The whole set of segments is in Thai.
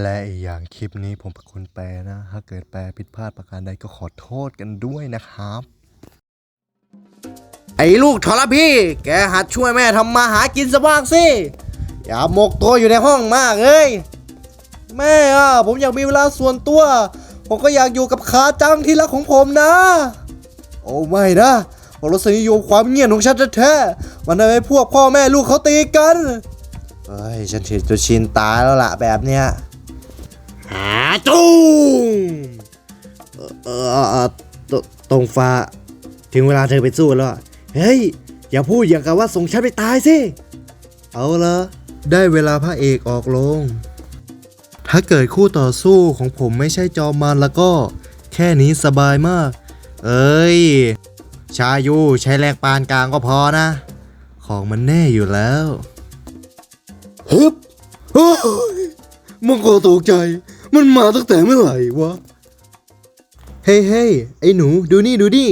และอีกอย่างคลิปนี้ผมเป็นคนแปลนะ ถ้าเกิดแปลผิดพลาดประการใดก็ขอโทษกันด้วยนะครับ ไอ้ลูกทรพี่ แกหัดช่วยแม่ทำมาหากินสบ้างสิ อย่าหมกตัวอยู่ในห้องมากเอ้ย แม่อะผมอยากมีเวลาส่วนตัว ผมก็อยากอยู่กับขาจังที่รักของผมนะ โอ้ไม่นะผมรสนิยมความเงียบของฉันแท้ๆมันทำให้พวกพ่อแม่ลูกเขาตีกันเฮ้ย ฉันเห็นตัวชินตายแล้วล่ะแบบเนี้ย หาจุ้งเออเออเออตตรงฟ้า ถึงเวลาเธอไปสู้แล้ว เฮ้ย อย่าพูดอย่างกับว่าส่งฉันไปตายสิ เอาละได้เวลาพระเอกออกลง ถ้าเกิดคู่ต่อสู้ของผมไม่ใช่จอมมันแล้วก็ แค่นี้สบายมาก เอ้ย ชายูใช้แรงปานกลางก็พอนะ ของมันแน่อยู่แล้วฮึบเฮ้ยมังกรตกใจ มันมาตั้งแต่เมื่อไหร่วะ เฮ้ยเฮ้ยไอ้หนู ดูนี่ดูนี่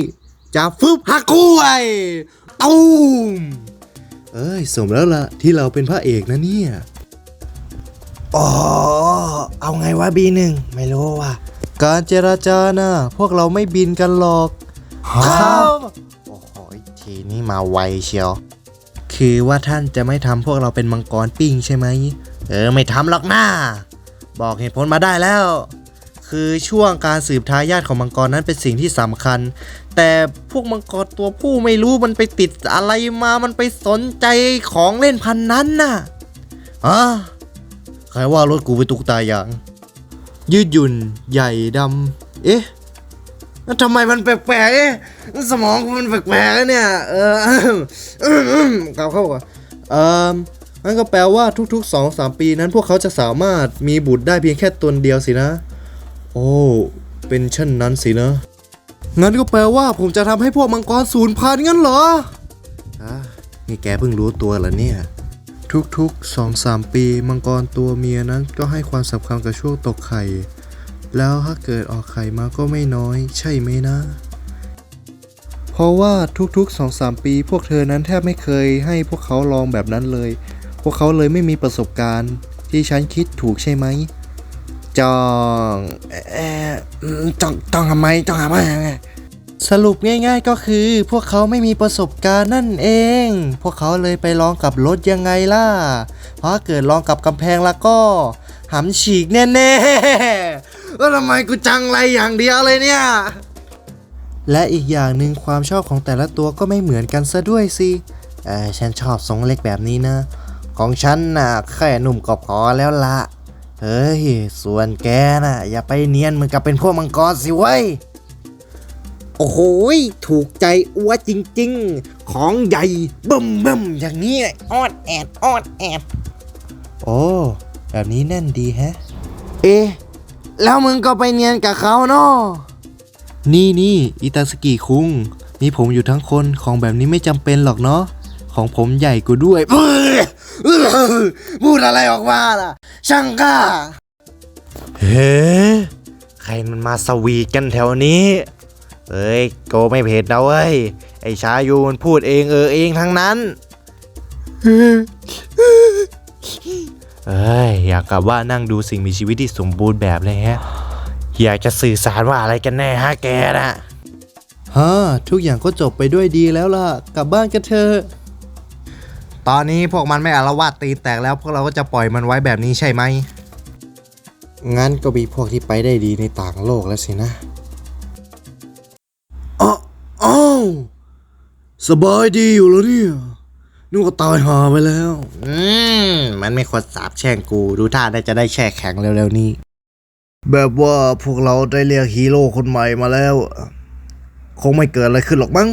จับฟึบหักกู้ไอ้ตูมเอ้ย สมแล้วล่ะ ที่เราเป็นพระเอกนะเนี่ย อ๋อ เอาไงวะบีหนึ่งไม่รู้ว่ะ การเจราจานะพวกเราไม่บินกันหรอกครับโอ้โหทีนี้มาไวเชียว คือว่าท่านจะไม่ทำพวกเราเป็นมังกรปิ้งใช่ไหม เออ ไม่ทำหรอกนะ บอกเหตุผลมาได้แล้ว คือช่วงการสืบทายาทของมังกรนั้นเป็นสิ่งที่สำคัญ แต่พวกมังกรตัวผู้ไม่รู้มันไปติดอะไรมามันไปสนใจของเล่นพันนั้นน่ะอะใครว่ารถกูไปตุกตายอย่าง ยืดหยุ่นใหญ่ดำเอ๊ะแล้วทำไมมันแปลกๆเอ๊ะสมองมันแปลกๆเนี่ย เออกลับเข้าก่อนเออ นั่นก็แปลว่าทุกๆ 2 3 ปีนั้นพวกเขาจะสามารถมีบุตรได้เพียงแค่ตนเดียวสินะ โอ้ เป็นเช่นนั้นสินะ งั้นก็แปลว่าผมจะทำให้พวกมังกรสูญพันธุ์งั้นเหรออะนี่แกเพิ่งรู้ตัวเหรอเนี่ย ทุกๆสองสามปีมังกรตัวเมียนั้นก็ให้ความสำคัญกับช่วงตกไข่ แล้วถ้าเกิดออกไข่มาก็ไม่น้อย ใช่ไหมนะ เพราะว่าทุกๆสองสามปี พวกเธอนั้นแทบไม่เคยให้พวกเขาลองแบบนั้นเลย วกเขาเลยไม่มีประสบการณ์ที่ฉันคิดถูกใช่ไหมจ้องเออจ้องจองทำไมจ้องทำไมสรุปง่าย ๆ ก็คือ พวกเขาไม่มีประสบการณ์นั่นเอง พวกเขาเลยไปลองกับรถยังไงล่ะ เพราะเกิดลองกับกำแพงแล้วก็หำฉีกแน่ๆแล้วทำไมกูจังไรอย่างเดียวเลยเนี่ย และอีกอย่างหนึ่งความชอบของแต่ละตัวก็ไม่เหมือนกันซะด้วยสิเออฉันชอบทรงเล็กแบบนี้นะ ของฉันน่ะแค่หนุ่มก็พอแล้วละเฮ้ย ส่วนแกน่ะ อย่าไปเนียนเหมือนกับเป็นพวกมังกรสิเว้ย โอ้โหยถูกใจอ้วจริง ๆ ของใหญ่บึ้มบึมอย่างนี้ออดแอดออดแอด โอ้ แบบนี้แน่นดีแฮะ เอ๊ะ แล้วมึงก็ไปเนียนกับเขาเนาะนี่นี่อิตาสกิคุง มีผมอยู่ทั้งคนของแบบนี้ไม่จำเป็นหรอกเนาะ ของผมใหญ่กูด้วยพูดอะไรออกมาล่ะ ช่างกล้า เฮ้ใครมันมาสวีทกันแถวนี้ เอ้ยโกไม่เผ็ดนะเว้ย ไอชายูมันพูดเองเออเองทั้งนั้น เอ้ยอยากกลับว่านั่งดูสิ่งมีชีวิตที่สมบูรณ์แบบเลยฮะ อยากจะสื่อสารว่าอะไรกันแน่ฮะแกน่ะฮะทุกอย่างก็จบไปด้วยดีแล้วล่ะ กลับบ้านกันเถอะ ตอนนี้พวกมันไม่อารวาสตีแตกแล้วพวกเราก็จะปล่อยมันไว้แบบนี้ใช่ไหม งั้นก็มีพวกที่ไปได้ดีในต่างโลกแล้วสินะอ้าวอ้าวสบายดีอยู่แล้วเนี่ยนึกว่าตายหาไปแล้ว อืม มันไม่ควรสาบแช่งกู ดูท่าได้จะได้แช่แข็งเร็วๆนี้ แบบว่าพวกเราได้เรียกฮีโร่คนใหม่มาแล้ว คงไม่เกิดอะไรขึ้นหรอกมั้ง